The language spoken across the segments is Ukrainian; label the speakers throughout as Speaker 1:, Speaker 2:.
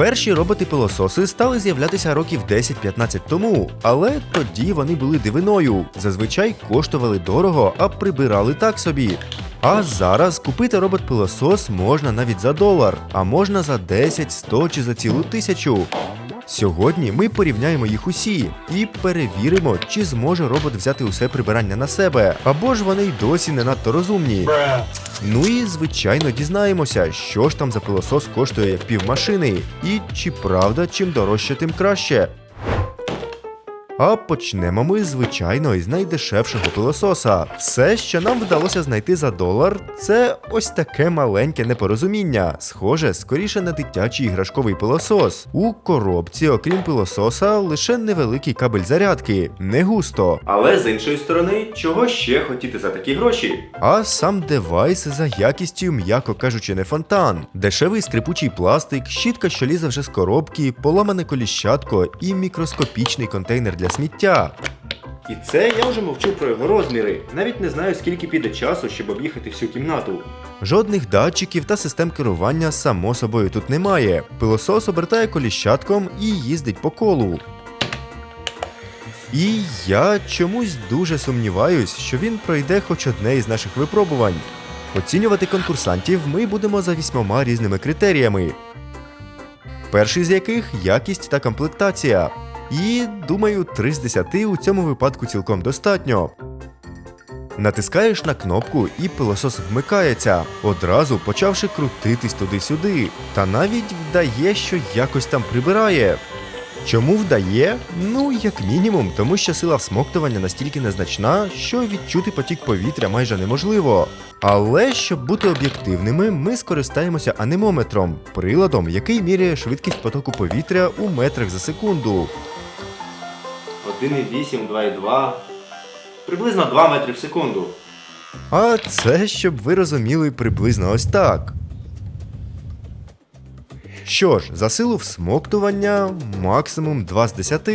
Speaker 1: Перші роботи-пилососи стали з'являтися років 10-15 тому, але тоді вони були дивиною. Зазвичай коштували дорого, а прибирали так собі. А зараз купити робот-пилосос можна навіть за долар, а можна за 10, 100 чи за цілу тисячу. Сьогодні ми порівняємо їх усі і перевіримо, чи зможе робот взяти усе прибирання на себе, або ж вони й досі не надто розумні. Ну і звичайно дізнаємося, що ж там за пилосос коштує як півмашини, і чи правда, чим дорожче, тим краще. А почнемо ми, звичайно, із найдешевшого пилососа. Все, що нам вдалося знайти за долар, це ось таке маленьке непорозуміння, схоже, скоріше на дитячий іграшковий пилосос. У коробці, окрім пилососа, лише невеликий кабель зарядки, не густо.
Speaker 2: Але з іншої сторони, чого ще хотіти за такі гроші?
Speaker 1: А сам девайс за якістю, м'яко кажучи, не фонтан. Дешевий скрипучий пластик, щітка, що лізе вже з коробки, поламане коліщатко і мікроскопічний контейнер для сміття.
Speaker 2: І це я вже мовчу про його розміри. Навіть не знаю, скільки піде часу, щоб об'їхати всю кімнату.
Speaker 1: Жодних датчиків та систем керування само собою тут немає. Пилосос обертає коліщатком і їздить по колу. І я чомусь дуже сумніваюсь, що він пройде хоч одне із наших випробувань. Оцінювати конкурсантів ми будемо за вісьмома різними критеріями. Перший з яких якість та комплектація. І, думаю, 3 з 10 у цьому випадку цілком достатньо. Натискаєш на кнопку і пилосос вмикається, одразу почавши крутитись туди-сюди. Та навіть вдає, що якось там прибирає. Чому вдає? Ну, як мінімум, тому що сила всмоктування настільки незначна, що відчути потік повітря майже неможливо. Але щоб бути об'єктивними, ми скористаємося анемометром, приладом, який міряє швидкість потоку повітря у метрах за секунду.
Speaker 2: 1,8, 2,2. Приблизно 2 метри в секунду.
Speaker 1: А це, щоб ви розуміли приблизно ось так. Що ж, за силу всмоктування максимум 2 з 10.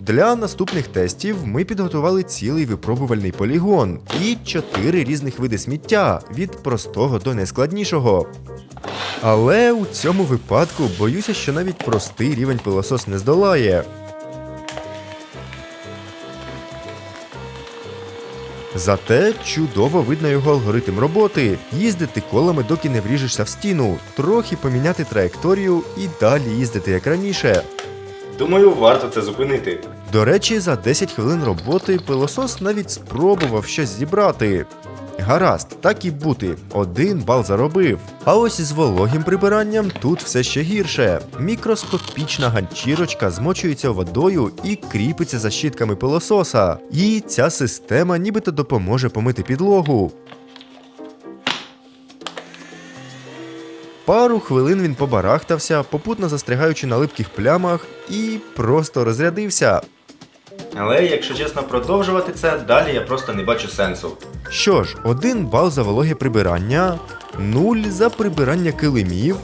Speaker 1: Для наступних тестів ми підготували цілий випробувальний полігон і 4 різних види сміття від простого до найскладнішого. Але у цьому випадку боюся, що навіть простий рівень пилосос не здолає. Зате чудово видно його алгоритм роботи. Їздити колами, доки не вріжешся в стіну, трохи поміняти траєкторію і далі їздити як раніше.
Speaker 2: Думаю, варто це зупинити.
Speaker 1: До речі, за 10 хвилин роботи пилосос навіть спробував щось зібрати. Гаразд, так і бути. Один бал заробив. А ось із вологим прибиранням тут все ще гірше. Мікроскопічна ганчірочка змочується водою і кріпиться за щітками пилососа. І ця система нібито допоможе помити підлогу. Пару хвилин він побарахтався, попутно застрягаючи на липких плямах, і просто розрядився.
Speaker 2: Але якщо чесно продовжувати це, далі я просто не бачу сенсу.
Speaker 1: Що ж, один бал за вологе прибирання, нуль за прибирання килимів.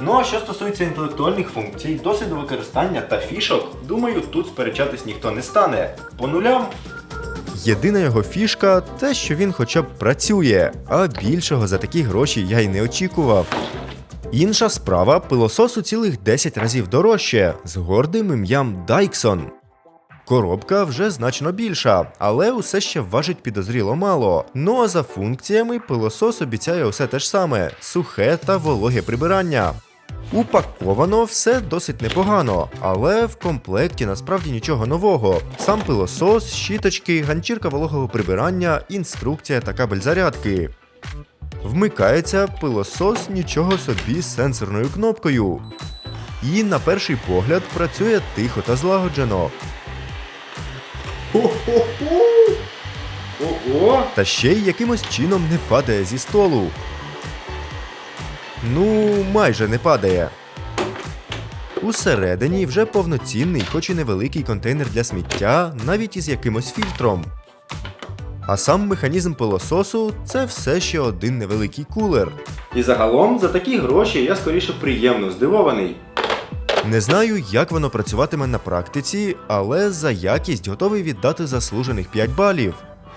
Speaker 2: Ну а що стосується інтелектуальних функцій, досвіду використання та фішок, думаю, тут сперечатись ніхто не стане. По нулям
Speaker 1: Єдина його фішка те, що він хоча б працює, а більшого за такі гроші я й не очікував. Інша справа пилосос у цілих 10 разів дорожче з гордим ім'ям Дайксон. Коробка вже значно більша, але усе ще важить підозріло мало. Ну а за функціями пилосос обіцяє усе те ж саме сухе та вологе прибирання. Упаковано все досить непогано, але в комплекті насправді нічого нового. Сам пилосос, щіточки, ганчірка вологого прибирання, інструкція та кабель зарядки. Вмикається пилосос нічого собі з сенсорною кнопкою. І на перший погляд працює тихо та злагоджено.
Speaker 2: Хо-хо-хо! Ого!
Speaker 1: та ще й якимось чином не падає зі столу. Ну, майже не падає. Усередині вже повноцінний, хоч і невеликий контейнер для сміття, навіть із якимось фільтром. А сам механізм пилососу це все ще один невеликий кулер.
Speaker 2: І загалом за такі гроші я скоріше приємно здивований.
Speaker 1: Не знаю, як воно працюватиме на практиці, але за якість готовий віддати заслужених 5 балів.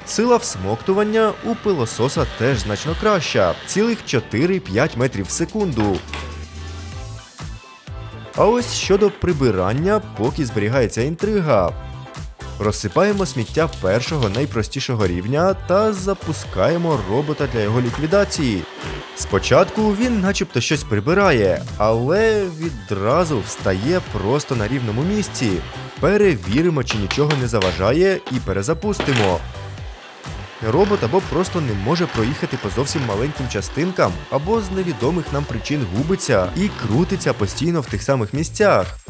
Speaker 1: Сила всмоктування у пилососа теж значно краща цілих 4-5 метрів в секунду. А ось щодо прибирання, поки зберігається інтрига. Розсипаємо сміття першого найпростішого рівня та запускаємо робота для його ліквідації. Спочатку він начебто щось прибирає, але відразу встає просто на рівному місці. Перевіримо, чи нічого не заважає, і перезапустимо. Робот або просто не може проїхати по зовсім маленьким частинкам, або з невідомих нам причин губиться і крутиться постійно в тих самих місцях.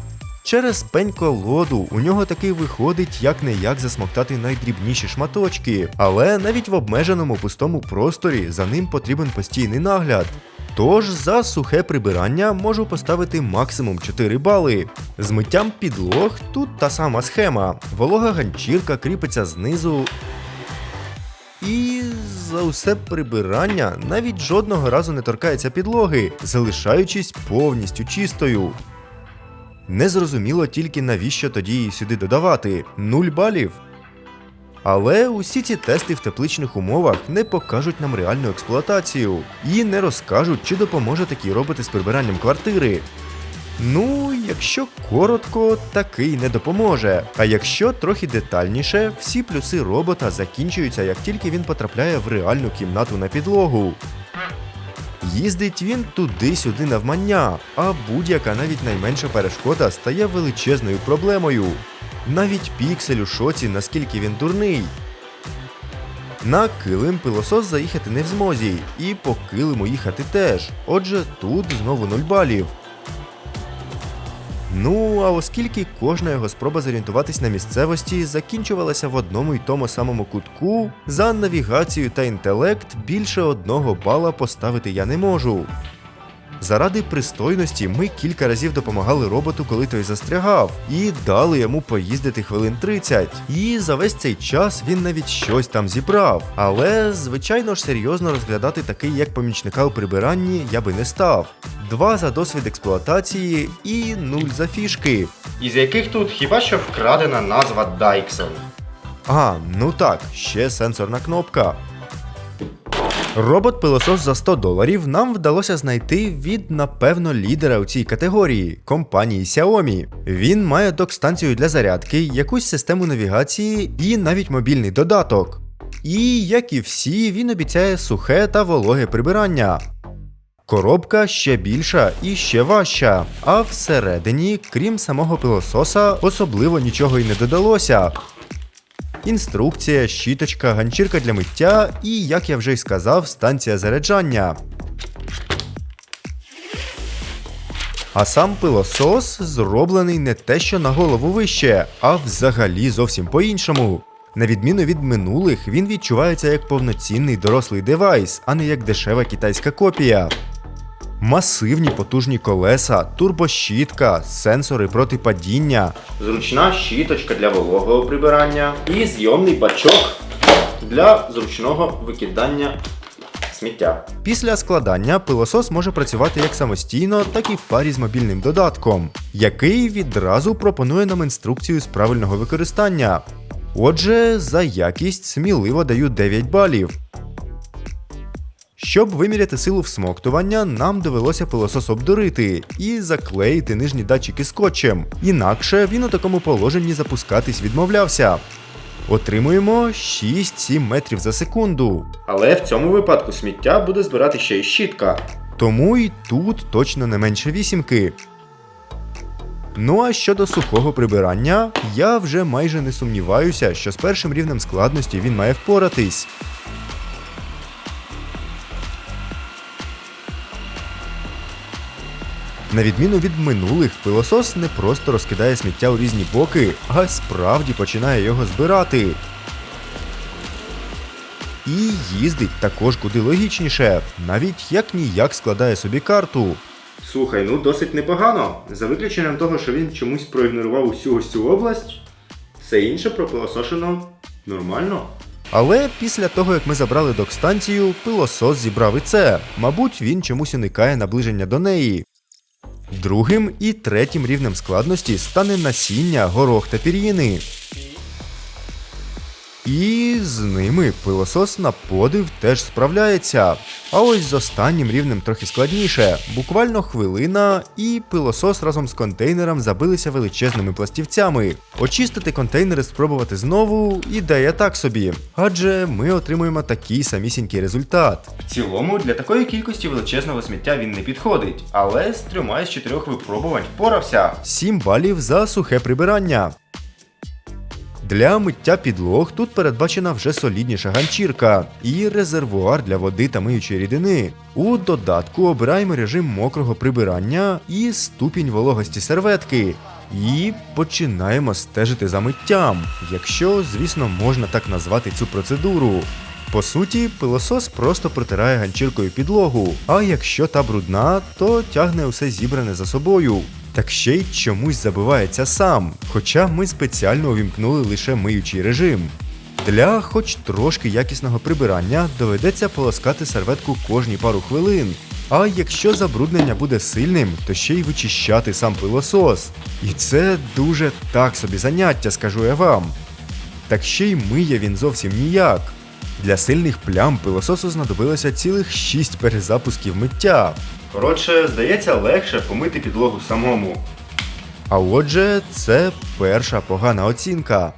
Speaker 1: Через пень колоду у нього таки виходить як не як засмоктати найдрібніші шматочки, але навіть в обмеженому пустому просторі за ним потрібен постійний нагляд. Тож за сухе прибирання можу поставити максимум 4 бали. З миттям підлог тут та сама схема. Волога ганчірка кріпиться знизу. І за усе прибирання навіть жодного разу не торкається підлоги, залишаючись повністю чистою. Незрозуміло тільки навіщо тоді її сюди додавати 0 балів. Але усі ці тести в тепличних умовах не покажуть нам реальну експлуатацію і не розкажуть, чи допоможе такий робити з прибиранням квартири. Ну, якщо коротко, такий не допоможе. А якщо трохи детальніше, всі плюси робота закінчуються, як тільки він потрапляє в реальну кімнату на підлогу. Їздить він туди-сюди навмання, а будь-яка навіть найменша перешкода стає величезною проблемою. Навіть піксель у шоці, наскільки він дурний. На килим пилосос заїхати не в змозі, і по килиму їхати теж. Отже, тут знову 0 балів. Ну, а оскільки кожна його спроба зорієнтуватись на місцевості закінчувалася в одному й тому самому кутку, за навігацію та інтелект більше одного бала поставити я не можу. Заради пристойності ми кілька разів допомагали роботу, коли той застрягав, і дали йому поїздити хвилин 30. І за весь цей час він навіть щось там зібрав. Але, звичайно ж, серйозно розглядати такий як помічника у прибиранні я би не став. Два за досвід експлуатації і нуль за фішки.
Speaker 2: Із яких тут хіба що вкрадена назва Дайксон.
Speaker 1: А, ну так, ще сенсорна кнопка. Робот-пилосос за 100 доларів нам вдалося знайти від, напевно, лідера у цій категорії компанії Xiaomi. Він має док-станцію для зарядки, якусь систему навігації і навіть мобільний додаток. І, як і всі, він обіцяє сухе та вологе прибирання. Коробка ще більша і ще важча, а всередині, крім самого пилососа, особливо нічого й не додалося. Інструкція, щіточка, ганчірка для миття і, як я вже й сказав, станція заряджання. А сам пилосос зроблений не те, що на голову вище, а взагалі зовсім по-іншому. На відміну від минулих, він відчувається як повноцінний дорослий девайс, а не як дешева китайська копія. Масивні потужні колеса, турбощітка, сенсори проти падіння,
Speaker 2: Зручна щіточка для вологого прибирання і зйомний бачок для зручного викидання сміття.
Speaker 1: Після складання пилосос може працювати як самостійно, так і в парі з мобільним додатком, який відразу пропонує нам інструкцію з правильного використання. Отже, за якість сміливо даю 9 балів. Щоб виміряти силу всмоктування, нам довелося пилосос обдурити і заклеїти нижні датчики скотчем. Інакше він у такому положенні запускатись відмовлявся. Отримуємо 6-7 метрів за секунду.
Speaker 2: Але в цьому випадку сміття буде збирати ще й щітка.
Speaker 1: Тому і тут точно не менше вісімки. Ну а щодо сухого прибирання, я вже майже не сумніваюся, що з першим рівнем складності він має впоратись. На відміну від минулих, пилосос не просто розкидає сміття у різні боки, а справді починає його збирати. І їздить також куди логічніше, навіть як ніяк складає собі карту.
Speaker 2: Слухай, ну досить непогано. За виключенням того, що він чомусь проігнорував усю ось цю область, все інше пропилосошено нормально.
Speaker 1: Але після того, як ми забрали док-станцію, пилосос зібрав і це. Мабуть, він чомусь уникає наближення до неї. Другим і третім рівнем складності стане насіння, горох та пір'їни. І з ними пилосос на подив теж справляється. А ось з останнім рівнем трохи складніше. Буквально хвилина, і пилосос разом з контейнером забилися величезними пластівцями. Очистити контейнери спробувати знову ідея так собі. Адже ми отримуємо такий самісінький результат. В цілому для такої кількості величезного сміття він не підходить, але з трьома з чотирьох випробувань впорався. 7 балів за сухе прибирання. Для миття підлог тут передбачена вже солідніша ганчірка і резервуар для води та миючої рідини. У додатку обираємо режим мокрого прибирання і ступінь вологості серветки. І починаємо стежити за миттям, якщо, звісно, можна так назвати цю процедуру. По суті, пилосос просто протирає ганчіркою підлогу, а якщо та брудна, то тягне усе зібране за собою. Так ще й чомусь забивається сам, хоча ми спеціально увімкнули лише миючий режим. Для хоч трошки якісного прибирання доведеться полоскати серветку кожні пару хвилин. А якщо забруднення буде сильним, то ще й вичищати сам пилосос. І це дуже так собі заняття, скажу я вам. Так ще й миє він зовсім ніяк. Для сильних плям пилососу знадобилося цілих 6 перезапусків миття. Коротше, здається, легше помити підлогу самому. А отже, це перша погана оцінка.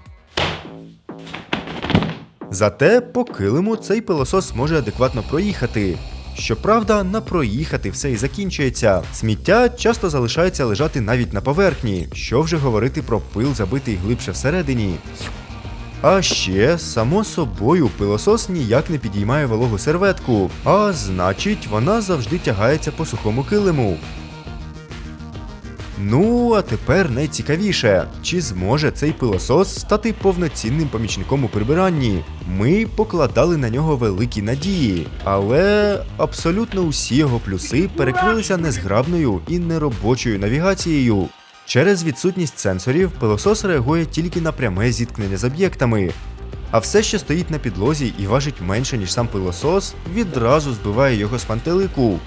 Speaker 1: Зате по килиму цей пилосос може адекватно проїхати. Щоправда, на проїхати все і закінчується. Сміття часто залишається лежати навіть на поверхні, що вже говорити про пил, забитий глибше всередині. А ще, само собою, пилосос ніяк не підіймає вологу серветку, а значить, вона завжди тягається по сухому килиму. Ну, а тепер найцікавіше, чи зможе цей пилосос стати повноцінним помічником у прибиранні? Ми покладали на нього великі надії, але абсолютно усі його плюси перекрилися незграбною і неробочою навігацією. Через відсутність сенсорів пилосос реагує тільки на пряме зіткнення з об'єктами. А все, що стоїть на підлозі і важить менше, ніж сам пилосос, відразу збиває його з пантелику.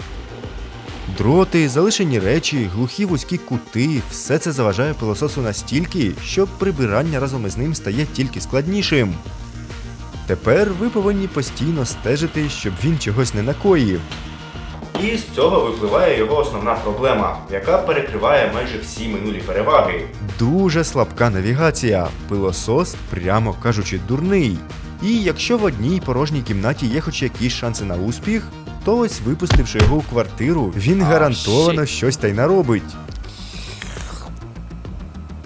Speaker 1: Дроти, залишені речі, глухі вузькі кути все це заважає пилососу настільки, що прибирання разом із ним стає тільки складнішим. Тепер ви повинні постійно стежити, щоб він чогось не накоїв. І з цього випливає його основна проблема, яка перекриває майже всі минулі переваги. Дуже слабка навігація. Пилосос, прямо кажучи, дурний. І якщо в одній порожній кімнаті є хоч якісь шанси на успіх, то ось випустивши його у квартиру, він гарантовано щось та й наробить.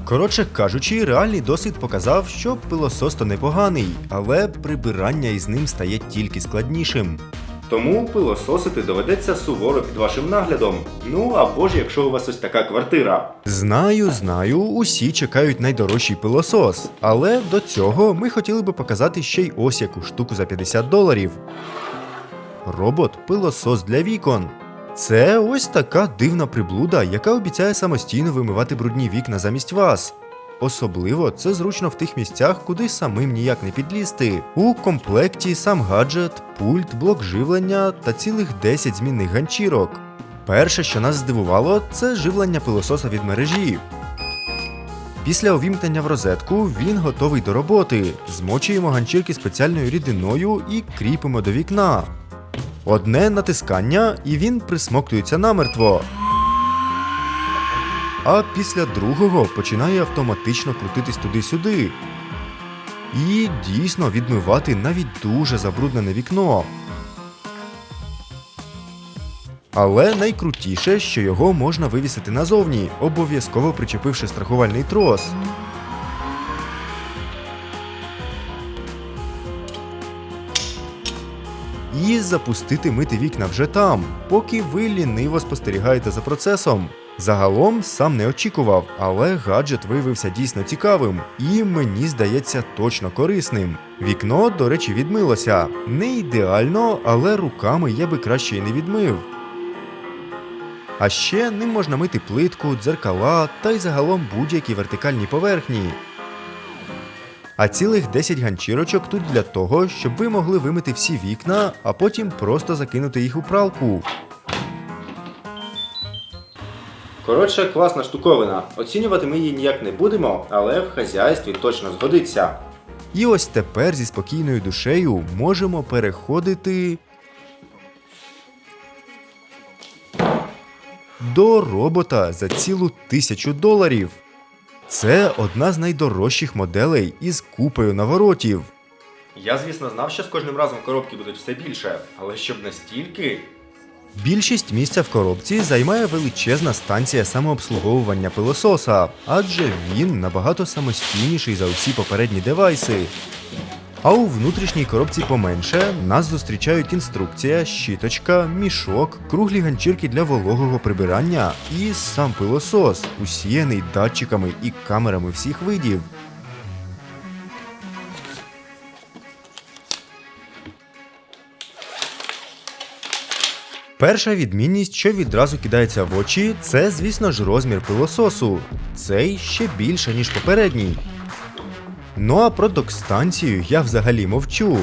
Speaker 1: Коротше кажучи, реальний досвід показав, що пилосос то непоганий, але прибирання із ним стає тільки складнішим. Тому пилососити доведеться суворо під вашим наглядом. Ну або ж якщо у вас ось така квартира. Знаю, знаю, усі чекають найдорожчий пилосос. Але до цього ми хотіли би показати ще й ось яку штуку за 50 доларів. Робот-пилосос для вікон. Це ось така дивна приблуда, яка обіцяє самостійно вимивати брудні вікна замість вас. Особливо це зручно в тих місцях, куди самим ніяк не підлізти. У комплекті сам гаджет, пульт, блок живлення та цілих 10 змінних ганчірок. Перше, що нас здивувало, це живлення пилососа від мережі. Після увімкнення в розетку він готовий до роботи. Змочуємо ганчірки спеціальною рідиною і кріпимо до вікна. Одне натискання, і він присмоктується намертво. А після другого починає автоматично крутитись туди-сюди. І дійсно відмивати навіть дуже забруднене вікно. Але найкрутіше, що його можна вивісити назовні, обов'язково причепивши страхувальний трос. І запустити мити вікна вже там, поки ви ліниво спостерігаєте за процесом. Загалом сам не очікував, але гаджет виявився дійсно цікавим і мені здається точно корисним. Вікно, до речі, відмилося. Не ідеально, але руками я би краще й не відмив. А ще ним можна мити плитку, дзеркала та й загалом будь-які вертикальні поверхні. А цілих 10 ганчірочок тут для того, щоб ви могли вимити всі вікна, а потім просто закинути їх у пралку. Коротше, класна штуковина. Оцінювати ми її ніяк не будемо, але в хазяйстві точно згодиться. І ось тепер зі спокійною душею можемо переходити до робота за цілу тисячу доларів. Це одна з найдорожчих моделей із купою наворотів.
Speaker 2: Я, звісно, знав, що з кожним разом коробки будуть все більше, але щоб настільки.
Speaker 1: Більшість місця в коробці займає величезна станція самообслуговування пилососа, адже він набагато самостійніший за усі попередні девайси. А у внутрішній коробці поменше нас зустрічають інструкція, щіточка, мішок, круглі ганчірки для вологого прибирання і сам пилосос, усіяний датчиками і камерами всіх видів. Перша відмінність, що відразу кидається в очі, це, звісно ж, розмір пилососу. Цей ще більше, ніж попередній. Ну а про док-станцію я взагалі мовчу.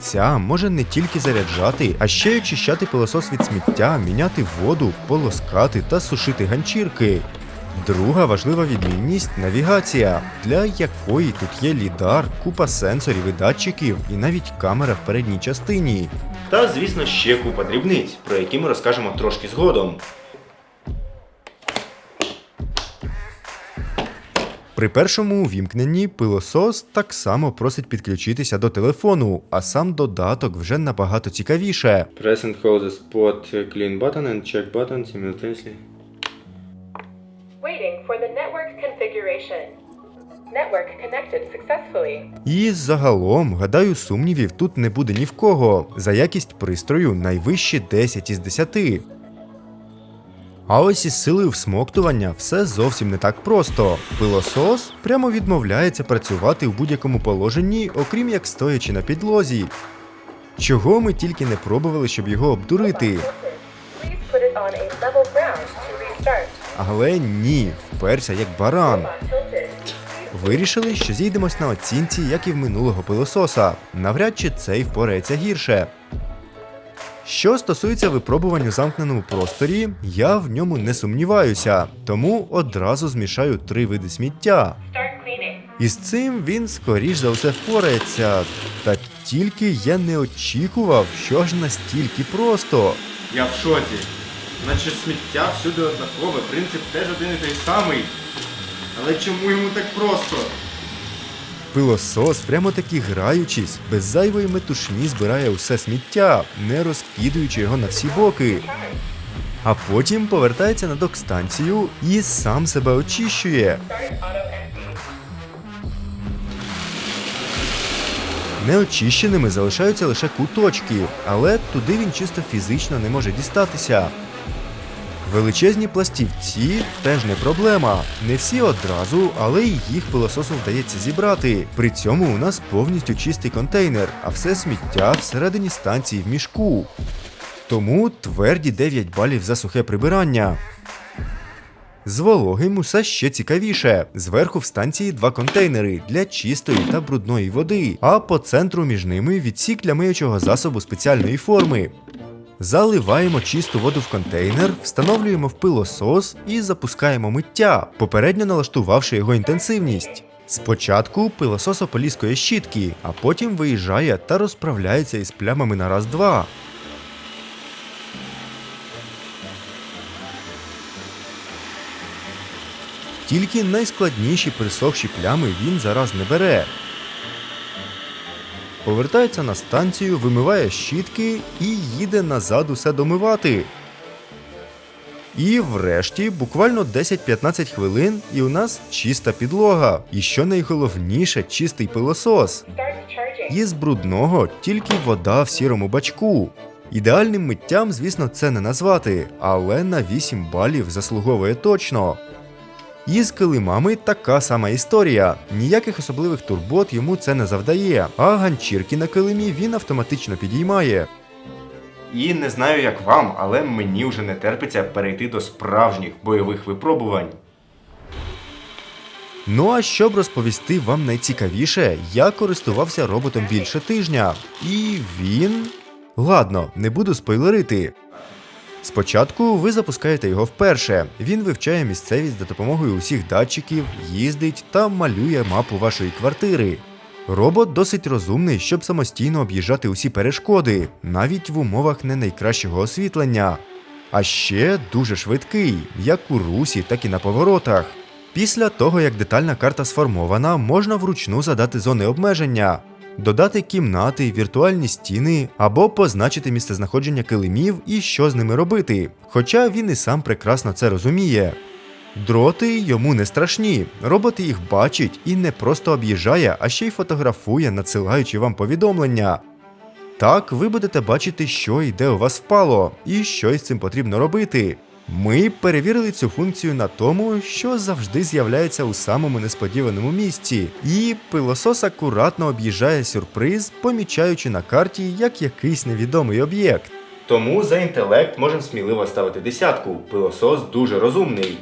Speaker 1: Ця може не тільки заряджати, а ще й очищати пилосос від сміття, міняти воду, полоскати та сушити ганчірки. Друга важлива відмінність навігація, для якої тут є лідар, купа сенсорів і датчиків, і навіть камера в передній частині.
Speaker 2: Та, звісно, ще купа дрібниць, про які ми розкажемо трошки згодом.
Speaker 1: При першому увімкненні пилосос так само просить підключитися до телефону, а сам додаток вже набагато цікавіше.
Speaker 2: Press and hold the spot clean button and check button simultaneously.
Speaker 3: Waiting for the network configuration. Network connected successfully.
Speaker 1: І загалом, гадаю, сумнівів тут не буде ні в кого. За якість пристрою найвищі 10 із 10. А ось із силою всмоктування все зовсім не так просто. Пилосос прямо відмовляється працювати в будь-якому положенні, окрім як стоячи на підлозі. Чого ми тільки не пробували, щоб його обдурити.
Speaker 3: Please put it on a level ground to restart.
Speaker 1: Але ні, вперся як баран. Вирішили, що зійдемось на оцінці, як і в минулого пилососа. Навряд чи цей впорається гірше. Що стосується випробувань у замкненому просторі, я в ньому не сумніваюся, тому одразу змішаю три види сміття. І з цим він скоріш за все впорається. Та тільки я не очікував, що ж настільки просто.
Speaker 2: Я в шоці. Наче сміття всюди однакове, принцип теж один і той самий. Але чому йому так просто?
Speaker 1: Пилосос, прямо таки граючись, без зайвої метушні збирає усе сміття, не розкидуючи його на всі боки. А потім повертається на док-станцію і сам себе очищує. Неочищеними залишаються лише куточки, але туди він чисто фізично не може дістатися. Величезні пластівці теж не проблема. Не всі одразу, але й їх пилососом вдається зібрати. При цьому у нас повністю чистий контейнер, а все сміття всередині станції в мішку. Тому тверді 9 балів за сухе прибирання. З вологим усе ще цікавіше. Зверху в станції два контейнери для чистої та брудної води, а по центру між ними відсік для миючого засобу спеціальної форми. Заливаємо чисту воду в контейнер, встановлюємо в пилосос і запускаємо миття, попередньо налаштувавши його інтенсивність. Спочатку пилосос ополіскує щітки, а потім виїжджає та розправляється із плямами на раз-два. Тільки найскладніші присохші плями він зараз не бере. Повертається на станцію, вимиває щітки і їде назад усе домивати. І врешті, буквально 10-15 хвилин, і у нас чиста підлога. І що найголовніше, чистий пилосос. Із брудного тільки вода в сірому бачку. Ідеальним миттям, звісно, це не назвати, але на 8 балів заслуговує точно. Із килимами така сама історія. Ніяких особливих турбот йому це не завдає, а ганчірки на килимі він автоматично підіймає.
Speaker 2: І не знаю, як вам, але мені вже не терпиться перейти до справжніх бойових випробувань.
Speaker 1: Ну а щоб розповісти вам найцікавіше, я користувався роботом більше тижня. І він. Ладно, не буду спойлерити. Спочатку ви запускаєте його вперше. Він вивчає місцевість за допомогою усіх датчиків, їздить та малює мапу вашої квартири. Робот досить розумний, щоб самостійно об'їжджати усі перешкоди, навіть в умовах не найкращого освітлення. А ще дуже швидкий, як у русі, так і на поворотах. Після того, як детальна карта сформована, можна вручну задати зони обмеження, додати кімнати, віртуальні стіни або позначити місцезнаходження килимів і що з ними робити. Хоча він і сам прекрасно це розуміє. Дроти йому не страшні. Робот їх бачить і не просто об'їжджає, а ще й фотографує, надсилаючи вам повідомлення. Так, ви будете бачити, що і де у вас впало, і що із цим потрібно робити. Ми перевірили цю функцію на тому, що завжди з'являється у самому несподіваному місці, і пилосос акуратно об'їжджає сюрприз, помічаючи на карті як якийсь невідомий об'єкт.
Speaker 2: Тому за інтелект можемо сміливо ставити десятку. Пилосос дуже розумний.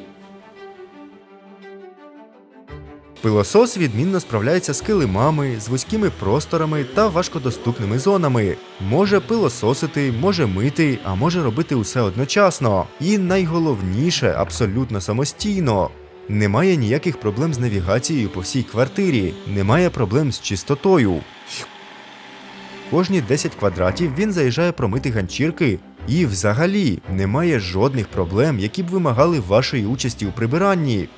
Speaker 1: Пилосос відмінно справляється з килимами, з вузькими просторами та важкодоступними зонами. Може пилососити, може мити, а може робити усе одночасно. І найголовніше, абсолютно самостійно. Немає ніяких проблем з навігацією по всій квартирі, немає проблем з чистотою. Кожні 10 квадратів він заїжджає промити ганчірки, і взагалі немає жодних проблем, які б вимагали вашої участі у прибиранні.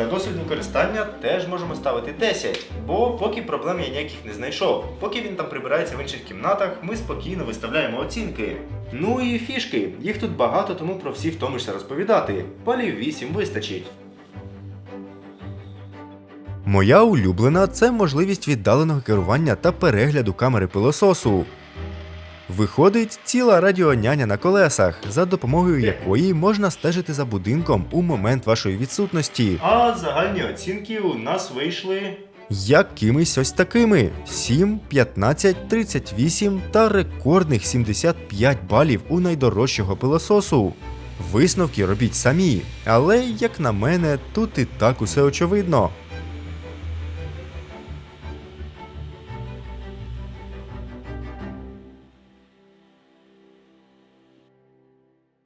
Speaker 2: За досвід використання теж можемо ставити 10, бо поки проблем я ніяких не знайшов. Поки він там прибирається в інших кімнатах, ми спокійно виставляємо оцінки. Ну і фішки. Їх тут багато, тому про всі втомишся розповідати. Балів 8 вистачить.
Speaker 1: Моя улюблена це можливість віддаленого керування та перегляду камери пилососу. Виходить ціла радіоняня на колесах, за допомогою якої можна стежити за будинком у момент вашої відсутності.
Speaker 2: А загальні оцінки у нас вийшли.
Speaker 1: Якимись ось такими: 7, 15, 38 та рекордних 75 балів у найдорожчого пилососу. Висновки робіть самі, але, як на мене, тут і так усе очевидно.